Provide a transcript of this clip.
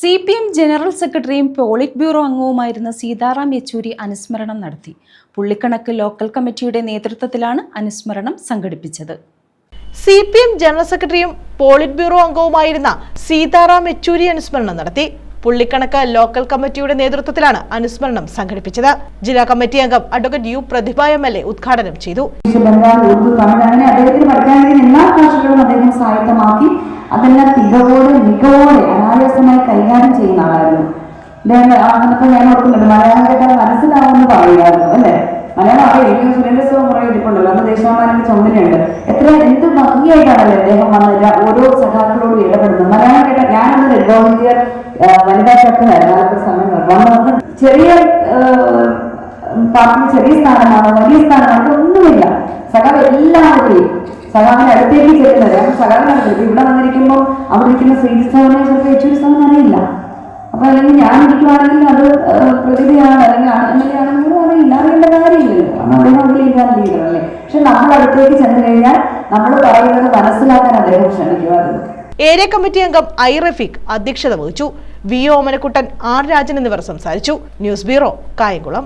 C P M general സെക്രട്ടറിയും polit bureau അംഗവുമായിരുന്ന സീതാറാം യെച്ചൂരി അനുസ്മരണം നടത്തി. പുള്ളിക്കണക്ക് ലോക്കൽ കമ്മിറ്റിയുടെ നേതൃത്വത്തിലാണ് അനുസ്മരണം സംഘടിപ്പിച്ചത്. സി പി എം ജനറൽ സെക്രട്ടറിയും പോളിറ്റ് ബ്യൂറോ അംഗവുമായിരുന്ന സീതാറാം യെച്ചൂരി അനുസ്മരണം നടത്തി. പുള്ളിക്കണക്ക് ലോക്കൽ കമ്മിറ്റിയുടെ നേതൃത്വത്തിലാണ് അനുസ്മരണം സംഘടിപ്പിച്ചത്. ജില്ലാ കമ്മിറ്റി അംഗം advocate U Prathibha M L A ഉദ്ഘാടനം ചെയ്തു. അതെല്ലാം തികവോടെ മികവോടെ അനായാസമായി ചെയ്യുന്ന ആളായിരുന്നു അദ്ദേഹം അങ്ങനത്തെ ഞാൻ ഓർക്കുന്നുണ്ട് മലയാളം കേട്ടാൽ മനസ്സിലാവുമെന്ന് പറയുമായിരുന്നു അല്ലേ? മലയാളം അപ്പൊ എനിക്ക് സുരേന്ദ്രസ്വം കുറേ ഇരിപ്പുണ്ടല്ലോ അന്ന് ദേശാമാനിന്റെ ചുമതലയുണ്ട്. എത്ര എന്ത് ഭംഗിയായിട്ടാണല്ലേ അദ്ദേഹം വന്നില്ല ഓരോ സഖാക്കളോടും ഇടപെടുന്നത്. മലയാളം കേട്ടാൽ ഞാനന്ന് റെഡ് ഇന്ത്യ വനിതാ ചട്ടനായിരുന്നു അതൊക്കെ സമയം വന്ന് ചെറിയ പാർട്ടി ചെറിയ സ്ഥാനമാണോ വലിയ സ്ഥാനമാണോ ഒന്നുമില്ല സഖാവ് എല്ലാവരെയും സഖാവിന്റെ അടുത്തേക്ക് ചെല്ലുന്നത് സഖാവിന്റെ അടുത്തേക്ക്. ഇവിടെ വന്നിരിക്കുമ്പോൾ അവിടെ ഇരിക്കുന്ന ശ്രീജിസ്ഥാവനെ ചിലപ്പോൾ യെച്ചൂരി സ്ഥാനം അറിയില്ല. ഞാൻ അത് പ്രതിഭയാണ് അല്ലെങ്കിൽ പോലും അറിയില്ല. അറിയേണ്ട കാര്യമില്ലല്ലോ അദ്ദേഹം അതിലില്ലാത്ത ലീഡർ അല്ലേ? പക്ഷെ നമ്മൾ അടുത്തേക്ക് ചെന്ന് കഴിഞ്ഞാൽ നമ്മൾ പറയുന്നത് മനസ്സിലാക്കാൻ അദ്ദേഹം ശ്രമിക്കുമായിരുന്നു. ഏരിയ കമ്മിറ്റി അംഗം ഐ റഫീഖ് അധ്യക്ഷത വഹിച്ചു. V O Omanakuttan R Rajan എന്നിവർ സംസാരിച്ചു. News bureau Kayamkulam.